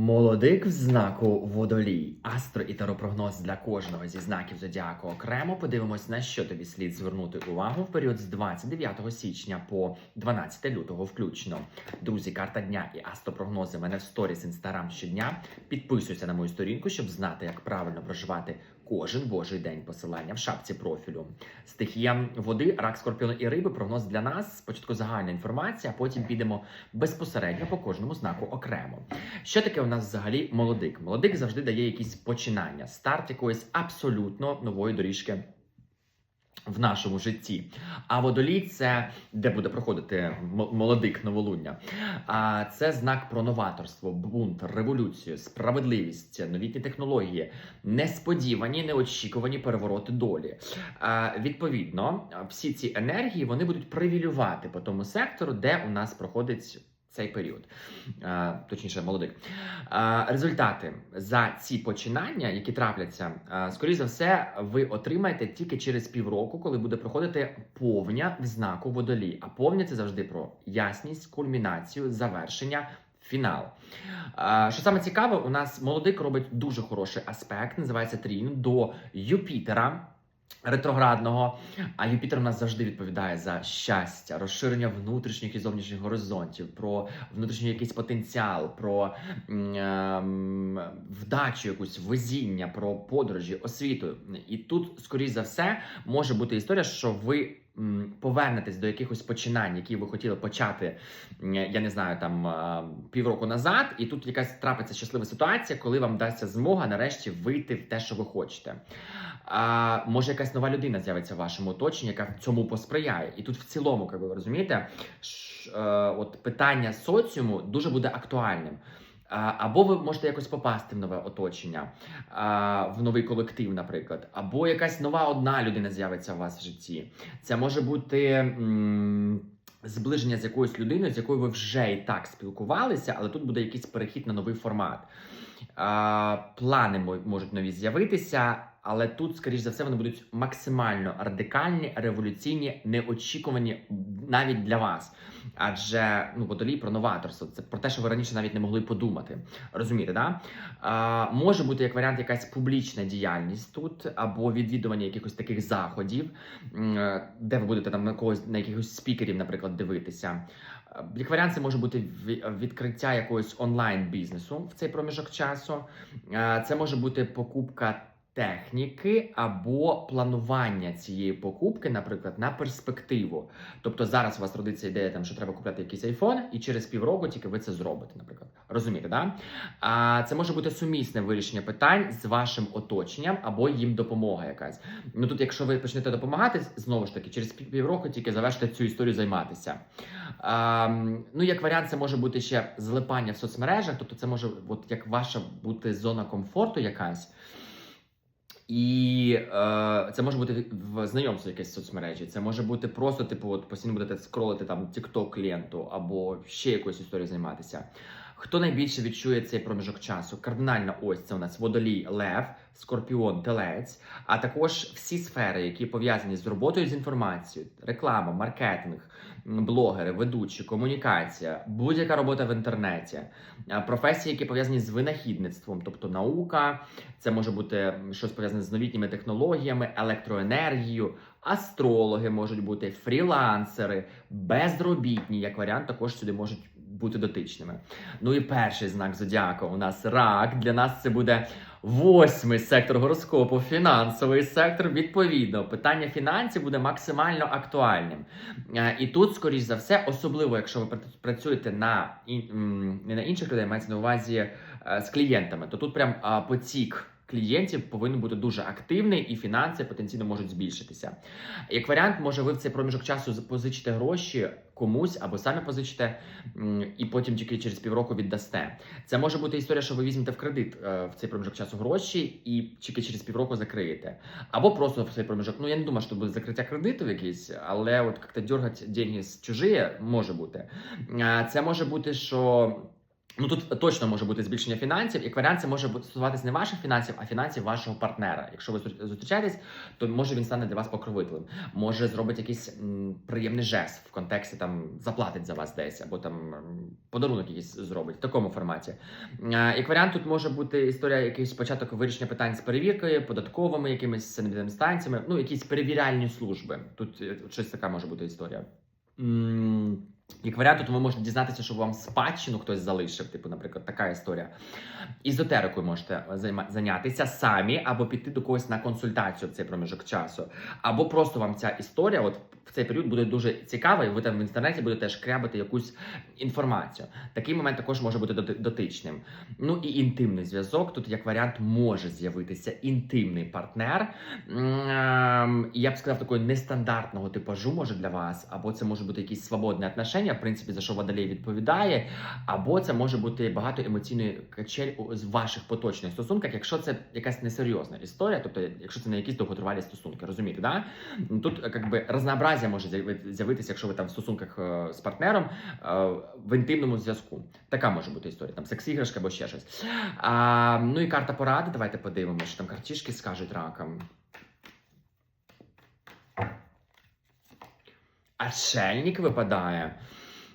Молодик в знаку водолій. Астро і таропрогноз для кожного зі знаків зодіаку окремо. Подивимось, на що тобі слід звернути увагу в період з 29 січня по 12 лютого включно. Друзі, карта дня і астропрогнози мене в сторіс інстаграм щодня. Підписуйся на мою сторінку, щоб знати, як правильно проживати кожен божий день. Посилання в шапці профілю. Стихія води, рак, скорпіону і риби. Прогноз для нас. Спочатку загальна інформація, а потім підемо безпосередньо по кожному знаку окремо. Що таке у нас взагалі молодик? Молодик завжди дає якісь починання, старт якоїсь абсолютно нової доріжки. В нашому житті. А водолій це де буде проходити молодик новолуння. А це знак про новаторство, бунт, революцію, справедливість, новітні технології, несподівані, неочікувані перевороти долі. А, відповідно, всі ці енергії вони будуть привілювати по тому сектору, де у нас проходить цей період, точніше, молодик. Результати за ці починання, які трапляться, скоріш за все, ви отримаєте тільки через півроку, коли буде проходити повня в знаку водолій. А повня це завжди про ясність, кульмінацію, завершення. Фінал. Що саме цікаве, у нас молодик робить дуже хороший аспект, називається Трін до Юпітера. Ретроградного, а Юпітер у нас завжди відповідає за щастя, розширення внутрішніх і зовнішніх горизонтів, про внутрішній якийсь потенціал, про ем, вдачу, якусь везіння, про подорожі, освіту. І тут, скоріш за все, може бути історія, що ви повернетесь до якихось починань, які ви хотіли почати, я не знаю, там півроку назад, і тут якась трапиться щаслива ситуація, коли вам дасться змога нарешті вийти в те, що ви хочете. А може якась нова людина з'явиться в вашому оточенні, яка цьому посприяє. І тут в цілому, як ви розумієте, ш, е, от питання соціуму дуже буде актуальним. Або ви можете якось попасти в нове оточення, в новий колектив, наприклад, або якась нова одна людина з'явиться у вас в житті. Це може бути. Зближення з якоюсь людиною, з якою ви вже і так спілкувалися, але тут буде якийсь перехід на новий формат. А, плани мо- можуть нові з'явитися, але тут, скоріш за все, вони будуть максимально радикальні, революційні, неочікувані навіть для вас. Адже ну, водолій про новаторство. Це про те, що ви раніше навіть не могли подумати. Розумієте, да? А, може бути як варіант якась публічна діяльність тут, або відвідування якихось таких заходів, е, де ви будете там на когось на якихось спікерів, наприклад, дивитися. Е, Як варіант, це може бути ві- відкриття якогось онлайн бізнесу в цей проміжок часу. Е, Це може бути покупка техніки або планування цієї покупки, наприклад, на перспективу. Тобто зараз у вас родиться ідея, там, що треба купляти якийсь айфон, і через півроку тільки ви це зробите, наприклад. Розумієте, да? А це може бути сумісне вирішення питань з вашим оточенням або їм допомога якась. Ну тут, якщо ви почнете допомагати, знову ж таки, через пів- півроку тільки завершите цю історію займатися. А, ну, як варіант, це може бути ще залипання в соцмережах, тобто це може, от як ваша бути зона комфорту якась. І е, це може бути в знайомстві якесь соцмережі. Це може бути просто, типу, от постійно будете скролити там TikTok ленту або ще якоюсь історією займатися. Хто найбільше відчує цей проміжок часу? Кардинальна ось це у нас водолій, лев, скорпіон, телець, а також всі сфери, які пов'язані з роботою з інформацією, реклама, маркетинг, блогери, ведучі, комунікація, будь-яка робота в інтернеті, професії, які пов'язані з винахідництвом, тобто наука, це може бути щось пов'язане з новітніми технологіями, електроенергією. Астрологи можуть бути, фрілансери, безробітні, як варіант, також сюди можуть бути дотичними. Ну і перший знак зодіака у нас рак. Для нас це буде восьмий сектор гороскопу, фінансовий сектор. Відповідно, питання фінансів буде максимально актуальним. Е, І тут, скоріш за все, особливо, якщо ви працюєте на не на інших людей, мається на увазі е, з клієнтами, то тут прям потік. Клієнтів повинен бути дуже активний, і фінанси потенційно можуть збільшитися. Як варіант, може ви в цей проміжок часу позичите гроші комусь або самі позичите, і потім тільки через півроку віддасте. Це може бути історія, що ви візьмете в кредит е, в цей проміжок часу гроші і тільки через півроку закриєте. Або просто в цей проміжок. Ну я не думаю, що буде закриття кредиту якийсь, але от як-то дергати деньги з чужі може бути. Е, Це може бути, що. Ну тут точно може бути збільшення фінансів, як варіант це може стосуватися не ваших фінансів, а фінансів вашого партнера. Якщо ви зустрічаєтесь, то може він стане для вас покровителем, може зробить якийсь м, приємний жест в контексті там заплатить за вас десь, або там подарунок якийсь зробить в такому форматі. Е, Як варіант, тут може бути історія якийсь початок вирішення питань з перевіркою, податковими, якимись станціями, ну якісь перевіряльні служби. Тут е, щось така може бути історія. Як варіант, ви можете дізнатися, що вам спадщину хтось залишив, типу, наприклад, така історія. Ізотерикою можете зайнятися самі або піти до когось на консультацію в цей проміжок часу. Або просто вам ця історія, от в цей період буде дуже цікава, і ви там в інтернеті будете шкрябати якусь інформацію. Такий момент також може бути дотичним. Ну і інтимний зв'язок. Тут як варіант може з'явитися інтимний партнер. Ем, Я б сказав, такого нестандартного типажу може для вас, або це може бути якісь свободне отношення, в принципі, за що водолей відповідає, або це може бути багато емоційної качель з ваших поточних стосунках, якщо це якась несерйозна історія, тобто якщо це не якісь довготривалі стосунки, розумієте, да? Тут е, як би разнообразя може з'явитися, якщо ви там в стосунках е, з партнером е, в інтимному зв'язку. Така може бути історія, там секс-іграшка або ще щось. А, ну і карта поради. Давайте подивимося, що там картішки скажуть ракам. Отшельник випадає.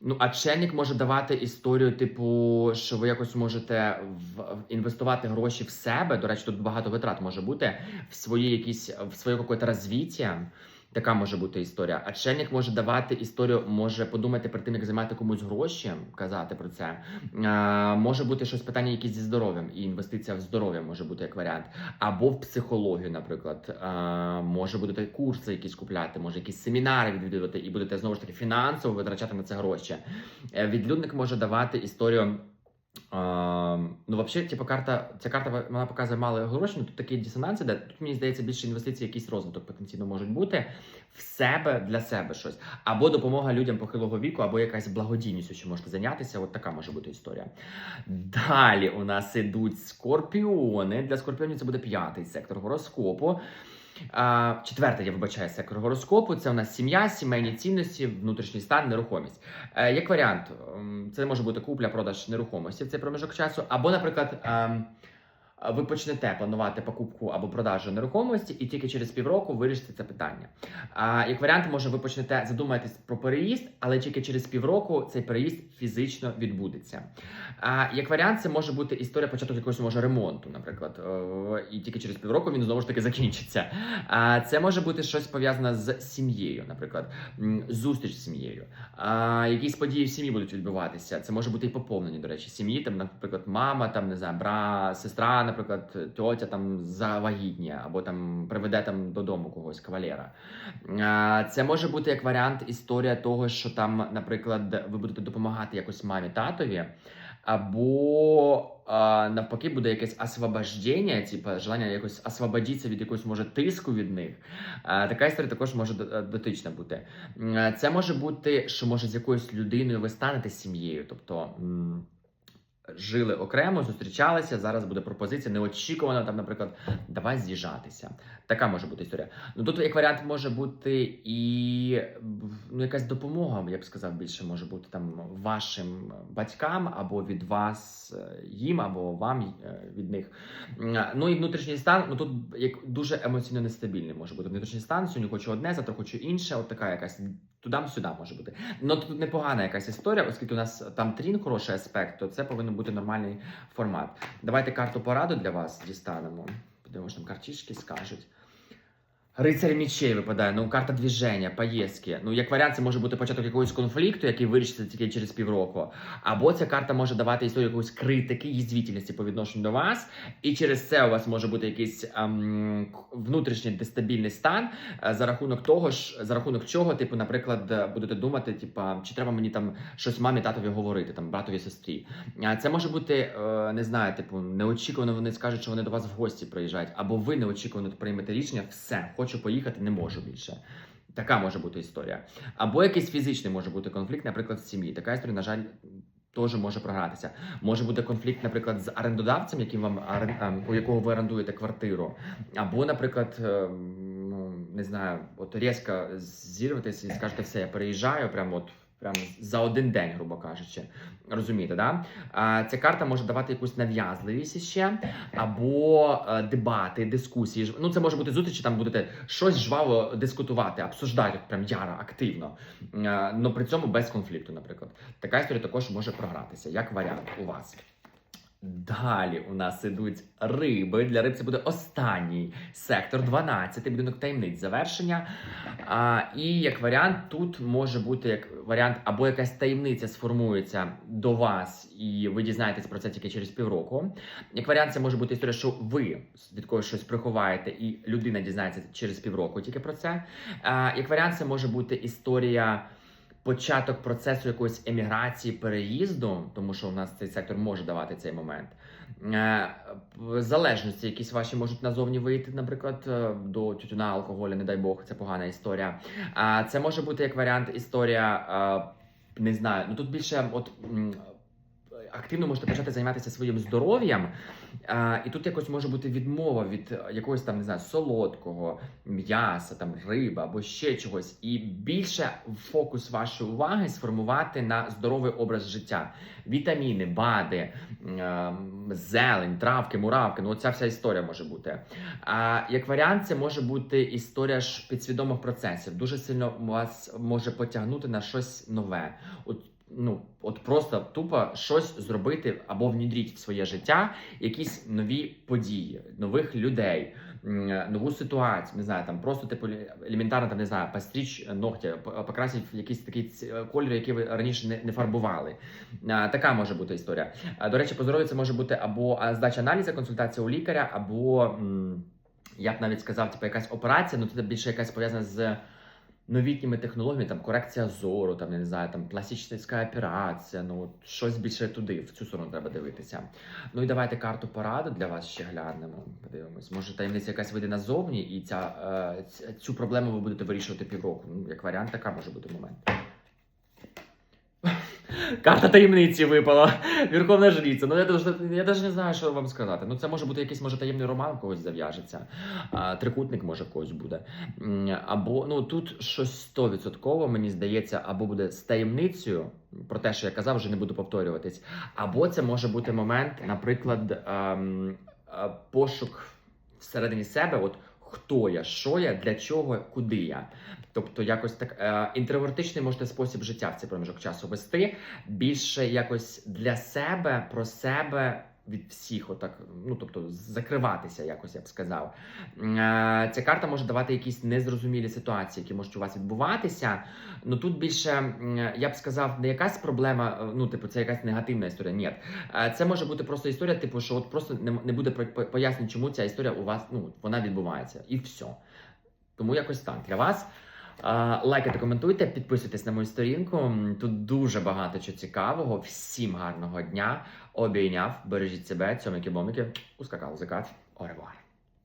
Ну, отшельник може давати історію, типу, що ви якось можете в, інвестувати гроші в себе. До речі, тут багато витрат може бути в свої якісь в своє якесь розвиття. Така може бути історія. А Отшельник може давати історію, може подумати перед тим, як займати комусь гроші, казати про це. А, може бути щось питання якісь зі здоров'ям, і інвестиція в здоров'я може бути як варіант. Або в психологію, наприклад. А, може будете курси якісь купляти, може якісь семінари відвідувати, і будете знову ж таки фінансово витрачати на це гроші. Е, Відлюдник може давати історію. Ну, взагалі, типу, карта, ця карта вона показує мало гроші, ну, тут такі дисонанси, де тут мені здається більше інвестицій, якийсь розвиток потенційно можуть бути в себе для себе щось, або допомога людям похилого віку, або якась благодійністю, що можете зайнятися. От така може бути історія. Далі у нас ідуть скорпіони. Для скорпіонів це буде п'ятий сектор гороскопу. А, четвертий, я вибачаю, сектор гороскопу. Це у нас сім'я, сімейні цінності, внутрішній стан, нерухомість. Е, як варіант, ем, це може бути купля-продаж нерухомості в цей проміжок часу, або, наприклад. Ви почнете планувати покупку або продажу нерухомості, і тільки через півроку вирішите це питання. А як варіант, може, ви почнете задумаєтесь про переїзд, але тільки через півроку цей переїзд фізично відбудеться. А як варіант, це може бути історія початок якогось може ремонту, наприклад, і тільки через півроку він знову ж таки закінчиться. А це може бути щось пов'язане з сім'єю, наприклад, зустріч з сім'єю. А, якісь події в сім'ї будуть відбуватися. Це може бути і поповнення, до речі, сім'ї. Там, наприклад, мама, там не знаю, бра, сестра, наприклад, тьотя там завагітніє, або там приведе там додому когось кавалера. Це може бути як варіант історія того, що там, наприклад, ви будете допомагати якось мамі татові. Або навпаки буде якесь освобождення, типу желання якось освободитися від якогось може тиску від них. Така історія також може дотична бути. Це може бути, що може з якоюсь людиною ви станете сім'єю, тобто. Жили окремо, зустрічалися. Зараз буде пропозиція неочікувано, там, наприклад, давай з'їжджатися. Така може бути історія. Ну тут як варіант може бути і ну, якась допомога, я б сказав, більше може бути там вашим батькам або від вас е, їм, або вам е, від них. Ну і внутрішній стан, ну тут як дуже емоційно нестабільний може бути внутрішній стан. Сьогодні хочу одне, завтра хочу інше. От така якась тудам-сюди може бути. Ну тут непогана якась історія, оскільки у нас там трін хороший аспект, то це повинен бути нормальний формат. Давайте карту пораду для вас дістанемо. Подивимось, там картішки скажуть. Рицарь мечей випадає, ну карта движення, поїздки. Ну, як варіант, це може бути початок якогось конфлікту, який вирішиться тільки через півроку. Або ця карта може давати історію якоїсь критики, їздвітельності по відношенню до вас, і через це у вас може бути якийсь ем, внутрішній дестабільний стан, е, за рахунок того ж, за рахунок чого, типу, наприклад, е, будете думати, типу, чи треба мені там щось мамі татові говорити, там братові сестрі. Це може бути, е, не знаю, типу, неочікувано вони скажуть, що вони до вас в гості приїжджають, або ви неочікувано приймете рішення, все, хочу поїхати, не можу більше. Така може бути історія. Або якийсь фізичний може бути конфлікт, наприклад, в сім'ї. Така історія, на жаль, теж може програтися. Може бути конфлікт, наприклад, з орендодавцем, яким вам ем, у якого ви орендуєте квартиру. Або, наприклад, ем, ну не знаю, от різко зірветеся і скажете, все, я переїжджаю, прямо от Прямо за один день, грубо кажучи. Розумієте, да? Ця карта може давати якусь нав'язливість ще, або е, дебати, дискусії. Ну, це може бути зустрічі, там будете щось жваво дискутувати, обсуждати прям яро, активно. Ну при цьому без конфлікту, наприклад. Така історія також може програтися, як варіант у вас. Далі у нас ідуть риби. Для риб це буде останній сектор, 12-й будинок таємниць завершення. А, і як варіант, тут може бути як варіант, або якась таємниця сформується до вас, і ви дізнаєтесь про це тільки через півроку. Як варіант, це може бути історія, що ви від когось щось приховаєте, і людина дізнається через півроку тільки про це. А, як варіант, це може бути історія початок процесу якоїсь еміграції, переїзду, тому що у нас цей сектор може давати цей момент. Е, залежності, якісь ваші можуть назовні вийти, наприклад, е, до тютюна, алкоголю, не дай Бог, це погана історія. А це може бути як варіант історія, е, не знаю, ну тут більше от. Активно можете почати займатися своїм здоров'ям, і тут якось може бути відмова від якогось там не знаю солодкого м'яса, там риба або ще чогось, і більше фокус вашої уваги сформувати на здоровий образ життя, вітаміни, БАДи, зелень, травки, муравки. Ну, оця вся історія може бути. А як варіант, це може бути історія ж підсвідомих процесів. Дуже сильно вас може потягнути на щось нове. От Ну, от просто тупо щось зробити або внідріть в своє життя якісь нові події, нових людей, нову ситуацію. Не знаю, там просто типу елементарно там не знаю, постріч ногтя, покрасить в якийсь такий ц- колір, який ви раніше не, не фарбували. Така може бути історія. До речі, по це може бути або здача аналізу, консультація у лікаря, або я б навіть сказав, типу, якась операція, ну це більше якась пов'язана з новітніми технологіями, там корекція зору, там я не знаю, там пластична операція, ну щось більше туди, в цю сторону треба дивитися. Ну і давайте карту поради для вас ще глянемо. Подивимось. Може таємниця якась вийде назовні, і ця, е, цю проблему ви будете вирішувати півроку. Ну, як варіант, така може бути момент. Карта таємниці випала. Верховна жриця. Ну я даже не знаю, що вам сказати. Ну це може бути якийсь може таємний роман когось зав'яжеться. Трикутник може когось буде. Або ну тут щось стовідсотково, мені здається, або буде з таємницею. Про те, що я казав, вже не буду повторюватись. Або це може бути момент, наприклад, ем, пошук всередині себе, от хто я, що я, для чого, куди я. Тобто, якось так е, інтровертичний можете спосіб життя в цей проміжок часу вести. Більше якось для себе, про себе. Від всіх, отак, ну тобто, закриватися, якось я б сказав. Е, Ця карта може давати якісь незрозумілі ситуації, які можуть у вас відбуватися. Ну тут більше я б сказав, не якась проблема, е, ну типу, це якась негативна історія. Ні, Е, це може бути просто історія, типу, що от просто не, буде по- по- пояснень, чому ця історія у вас ну вона відбувається, і все. Тому якось так для вас. Е, Лайкайте, коментуйте, підписуйтесь на мою сторінку. Тут дуже багато чого цікавого. Всім гарного дня. Обійняв, бережіть себе, цьомики-бомики. Ускакав закат. Оревуар.